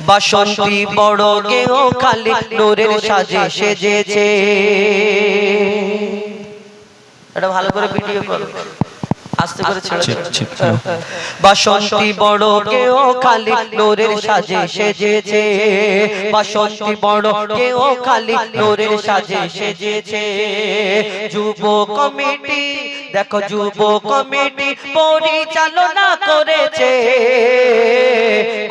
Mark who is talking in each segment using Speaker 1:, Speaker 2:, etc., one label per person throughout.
Speaker 1: বাসন্তী বড় গেহ খালি নোরের সাজে সেজেছে। এটা ভালো করে ভিডিও করো। আস্তে করে ছেড়ে দাও। বাসন্তী বড় কেউ খালি নোরের সাজে সেজেছে। বাসন্তী বড় কেউ খালি নোরের সাজে সেজেছে। যুব কমিটি দেখো যুব কমিটি পরিচালনা করেছে।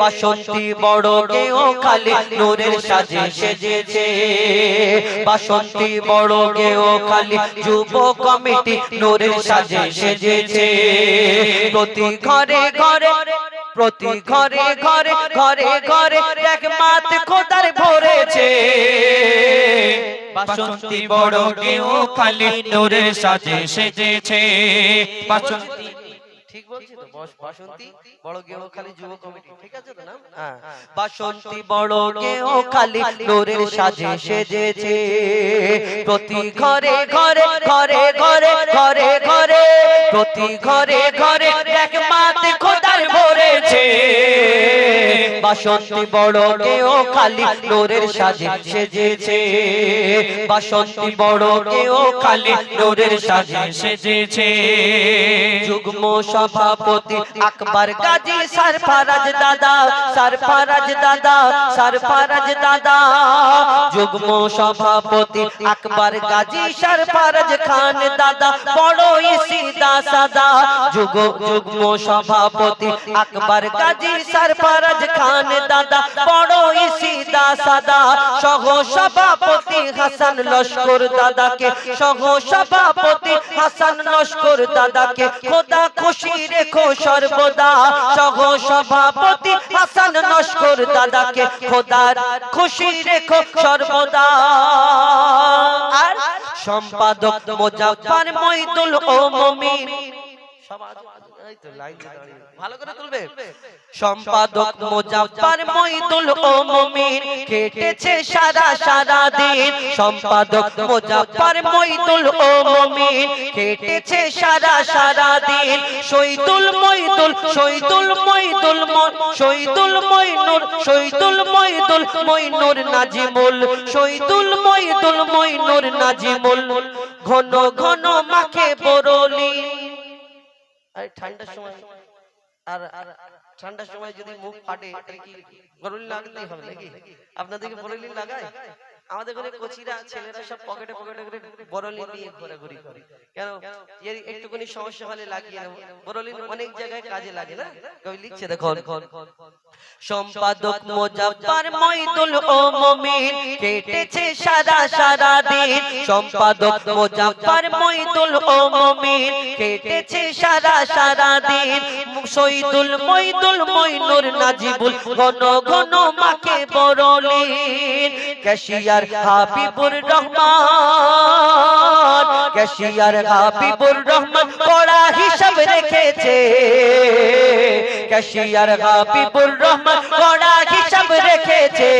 Speaker 1: বাসন্তী বড় কেউ খালি নোরের সাজে সেজেছে। বাসন্তী বড় কেউ খালি যুব কমিটি নোরের সাজে সেজেছে। প্রতি ঘরে ঘরে প্রতি ঘরে ঘরে ঘরে ঘরে এক মাত খোদার ভরেছে।
Speaker 2: বাসন্তী বড় কেউ খালি নোরের সাজে সেজেছে। বাসন্তী
Speaker 1: ঠিক বলছি তো বস- বাসন্তী বড় গেও খালি যুব কমিটি ঠিক আছে তো নাম হ্যাঁ বাসন্তী বড় গেও খালি নোরের সাজে সেজেছে প্রতি ঘরে ঘরে ঘরে ঘরে ঘরে ঘরে প্রতি ঘরে ঘরে এক মাতে খোদার ভরেছে বাসন্তী বড় গেও খালি নোরের সাজে সেজেছে বাসন্তী বড় গেও খালি নোরের সাজে
Speaker 2: সেজেছে
Speaker 1: যুগ্ম সভাপতি আকবর গাজী সরফরাজ দাদা সরফরাজ দাদা সরফরাজ দাদা। যুগ্ম সভাপতি আকবর গাজী সরফরাজ খান দাদা, বড় সিদা সাদা। যুগ, যুগ্ম সভাপতি আকবর গাজী সরফরাজ খান দাদা, বড় সিদা সাদা। সহ সভাপতি হাসান লস্কর দাদাকে, সহ সভাপতি হাসান লস্কর দাদাকে, খোদা খুশি রেখো সর্বদা। সহ সভাপতি হাসান নস্কর দাদাকে খোদার খুশি রেখো সর্বদা। আর সম্পাদক মোজাফার মইদুল ও মমিন। ভালো করে তুলবে। সম্পাদক মোজাফফর মইদুল ও মমিন কেটেছে সারা সারা দিন। সম্পাদক মোজাফফর মইদুল ও মমিন কেটেছে সারা সারা দিন। শহীদুল মইদুল শহীদুল মইদুল শহীদুল মইনুর শহীদুল মইদুল মইনুর নাজিমুল। শহীদুল মইদুল মইনুর নাজিমুল। ঘন ঘন মাখে বরলি আরে ঠান্ডার সময় আর আর ঠান্ডার সময় যদি মুখ ফাটে তাহলে কি গরম লাগতেই হবে নাকি? আপনাদেরকে বরলিন লাগায়? আমাদের ঘরে কচিরা ছেলেরা সব পকেটে পকেটে করে বরলিন নিয়ে ঘোরাঘুরি করে। কেন? এর একটুখানি সমস্যা হলে লাগিয়ে নেব। বরলিন অনেক জায়গায় কাজে লাগে না? কবি লিখছে দেখুন। সম্পাদক মোজাফফর মইদুল ও মমিন কেটেছে সারা সারা দিন। সম্পাদক মোজাফফর মইদুল ও মমিন কেটেছে সারা সারা দিন। শহীদুল মইদুল মইনুর নাজিবুল ঘন ঘন মাকে বরলিন ক্যাশিয়ার হাবিবুর রহমান ক্যাশিয়ার হাবিবুর রহমান কড়া হিসাব রেখেছে। ক্যাশিয়ার হাবিবুর রহমান কড়া হিসাব রেখেছে।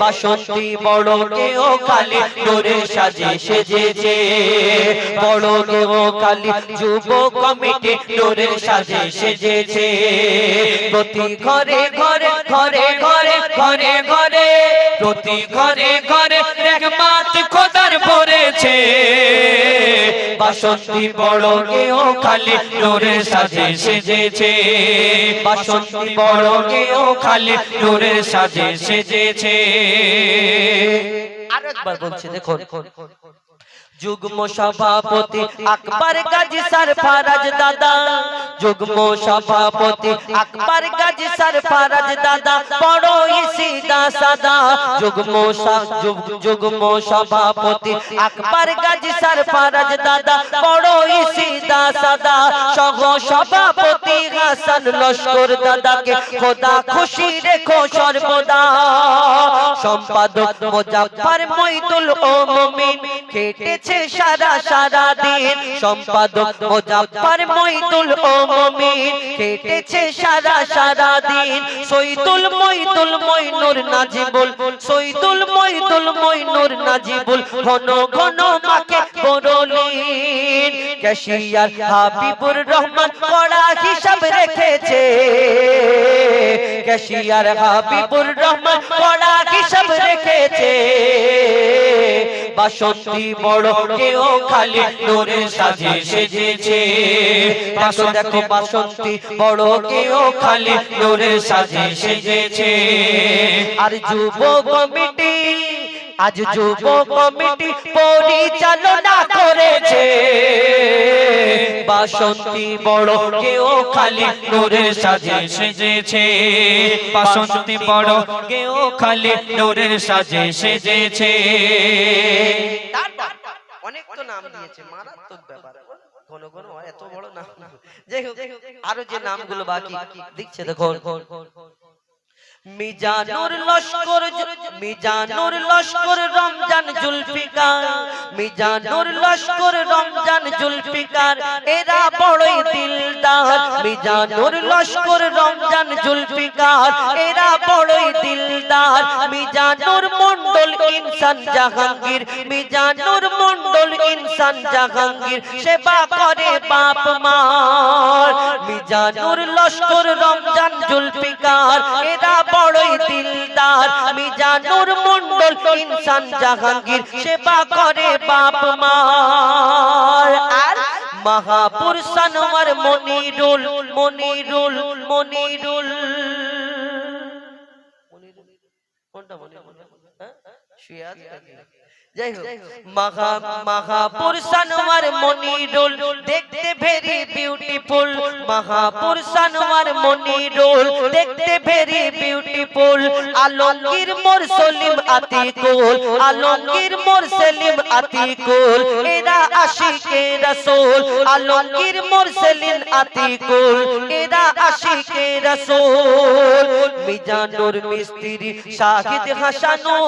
Speaker 1: বাসন্তী বড় কেও কালি, নোরে সাজে সেজেছে। বড় কেও কালি, যুব কমিটি নোরে সাজে সেজেছে। প্রতি ঘরে ঘরে ঘরে ঘরে ঘরে ঘরে
Speaker 2: প্রতি ঘরে ঘরে রহমাত খোদার পড়েছে বাসন্তী বড় কেউ খালি নোরে সাজে সেজেছে, বাসন্তী বড় কেউ খালি নোরে সাজে সেজেছে।
Speaker 1: আরেকবার বলছি, দেখুন যুগ্ম সভাপতি আকবর গাজী সরফরাজ দাদা। যুগ্ম সভাপতি আকবর গাজী দাদা। বড় যুগ্ম যুগ্ম সভাপতি আকবর গাজী দাদা। বড় সিদা, সাদা সহ সভাপতি হাসান লস্কর দাদাকে খোদা খুশি রেখো সর্বদা। সম্পাদক মোজাফফর মইদুল ও মমিন কেটেছে সারা সারা দিন। সম্পাদক মোজাফফর মইদুল ও মমিন কেটেছে সারা সারা দিন। সৈদুল মইদুল মইনুর নাজিবুল, সৈদুল মইদুল মইনুর নাজিবুল, ঘন ঘন মাকে বরলিন। ক্যাশিয়ার হাবিবুর রহমান কড়া হিসাব রেখেছে। ক্যাশিয়ার হাবিবুর রহমান কড়া হিসাব রেখেছে। বাসন্তী বড় কেউ খালি
Speaker 2: নূরের সাজে সেজেছে।
Speaker 1: দেখো দেখো বাসন্তী বড় কেউ
Speaker 2: খালি নূরের সাজে সেজেছে।
Speaker 1: আর যুব কমিটি, আজ যুব কমিটি পরিচালনা করেছে। বাসন্তী বড়
Speaker 2: খালি নূরের সাজে সেজেছে। বাসন্তী বড় খালি সাজে সেজেছে।
Speaker 1: অনেক তো নাম দিয়েছে, মারাত্মক ব্যাপার। কোন কোন এত বড় নাম। আরও যে নামগুলো বাকি, দিচ্ছে দেখো মিজানুর লস্কর মিজানুর লস্কর রমজান জুলফিকার, মিজানুর লস্কর রমজান জুলফিকার, এরা বড়ই দিলদার। মিজানুর লস্কর রমজান জুলফিকার, এরা বড়ই দিলদার। মিজানুর মন্ডল ইনসান জাহাঙ্গীর, মিজানুর মন্ডল ইনসান জাহাঙ্গীর, সেবা করে বাপ মার। মিজানুর লস্কর রমজান জুলফিকার, এরা বড়ই দিলদার। মিজানুর মন্ডল ইনসান জাহাঙ্গীর সেবা করে বাপ মার। আর মহাপুর সানোয়ার মনিরুল মনিরুল মনিরুল। কোনটা মনিরুল হ্যাঁ? মনিরুল দেখতে ভেরি বিউটিফুল আলমগীর মোর সলিম আতিকুল আলমগীর মোর সেলিম আতিকুল, এরা আশিকে রাসূল আলমগীর মোর সেলিম আতিকুল, এরা আশিকে রাসূল, মিজানুর মিস্ত্রি শাহিদ হাসানুর,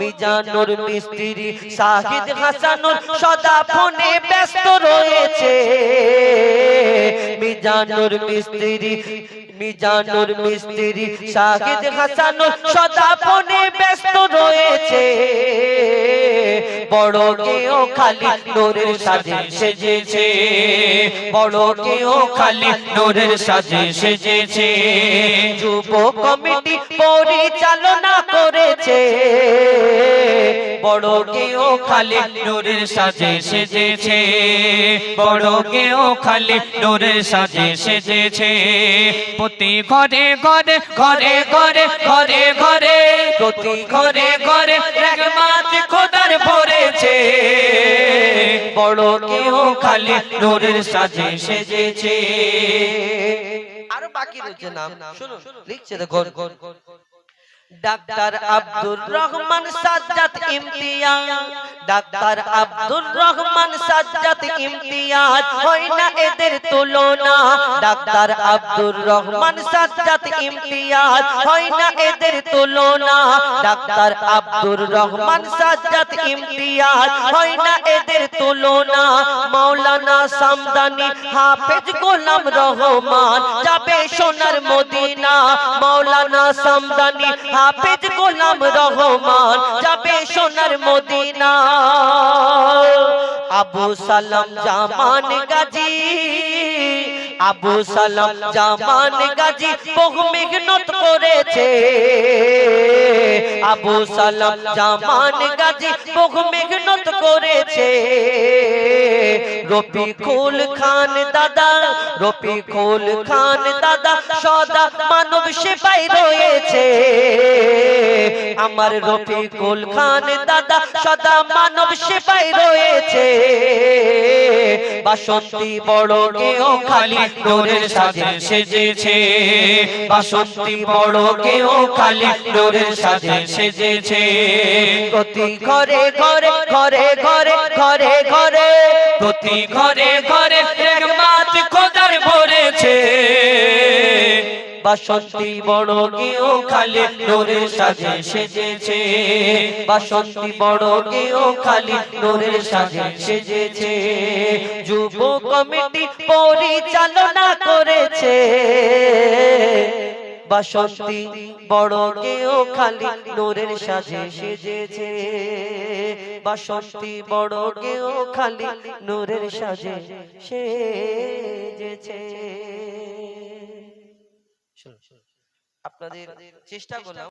Speaker 1: মিজানুর মিস্ত্রি শাহিদ হাসানুর সদা ফোনে ব্যস্ত রয়েছে, মিজানুর মিস্ত্রি মিজানুর মিস্ত্রি শাহিদ হাসানুর সদা ফোনে ব্যস্ত রয়েছে। বড় কেউ খালি নোরের সাজে
Speaker 2: সেজেছে। বড় কেউ খালি নোরের সাজে সেজেছে।
Speaker 1: যুব কমিটি পরিচালনা করেছে।
Speaker 2: বড় কেউ খালি নূরের সাজে সেজেছে, বড় কেউ খালি নূরের সাজে সেজেছে। প্রতি ঘরে ঘরে ঘরে ঘরে ঘরে ঘরে, প্রতি ঘরে ঘরে রহমত খোদার ভরেছে। বড় কেউ খালি নূরের সাজে সেজেছে।
Speaker 1: আরও বাকি রয়েছে নাম, শুনুন, লিখছে দেখো ডাক্তার আব্দুর রহমান সাজ্জাদ ইমতিয়াজ ডাক্তার আব্দুর রহমান সাজ্জাদ ইমতিয়াজ হয় না এদের তুলনা ডাক্তার আব্দুর রহমান সাজ্জাদ ইমতিয়াজ হয় না এদের তুলনা ডাক্তার আব্দুর রহমান সাজ্জাদ ইমতিয়াজ হয় না এদের তুলনা মাওলানা সামদানি হাফেজ গোলাম রহমান যাবে সোনার মদিনা, মাওলানা সামদানি হাফেজ গোলাম রহমান যাবে সোনার মদিনা। আবু সালাম জামান গাজী, আবু সালাম জামান গাজী বহু মেঘনত করেছে। আবু সালাম জামান গাজী বহু মেহনত করেছে। রফিকুল খান দাদা, রফিকুল খান দাদা সদা মানব সেবাই রয়েছে। আমার রফিকুল খান দাদা সদা মানব সেবাই রয়েছে। বাসন্তী বড় কেউ খালি
Speaker 2: ডোরের সাজে সেজেছে। বাসন্তী বড় কেউ খালি ডোরের সাজে সেজেছে।
Speaker 1: প্রতি ঘরে ঘরে ঘরে ঘরে ঘরে ঘরে
Speaker 2: প্রতি ঘরে ঘরে
Speaker 1: বাসন্তী বড় গেও
Speaker 2: খালি নূরের সাজে সেজেছে।
Speaker 1: বাসন্তী বড় গেও খালি নূরের সাজে সেজেছে। যুব কমিটি পরিচালনা করেছে। বাসন্তী বড় গেও খালি নূরের সাজে সেজেছে। বাসন্তী বড় গেও খালি নূরের সাজে সেজেছে। আপনাদের চেষ্টা করলাম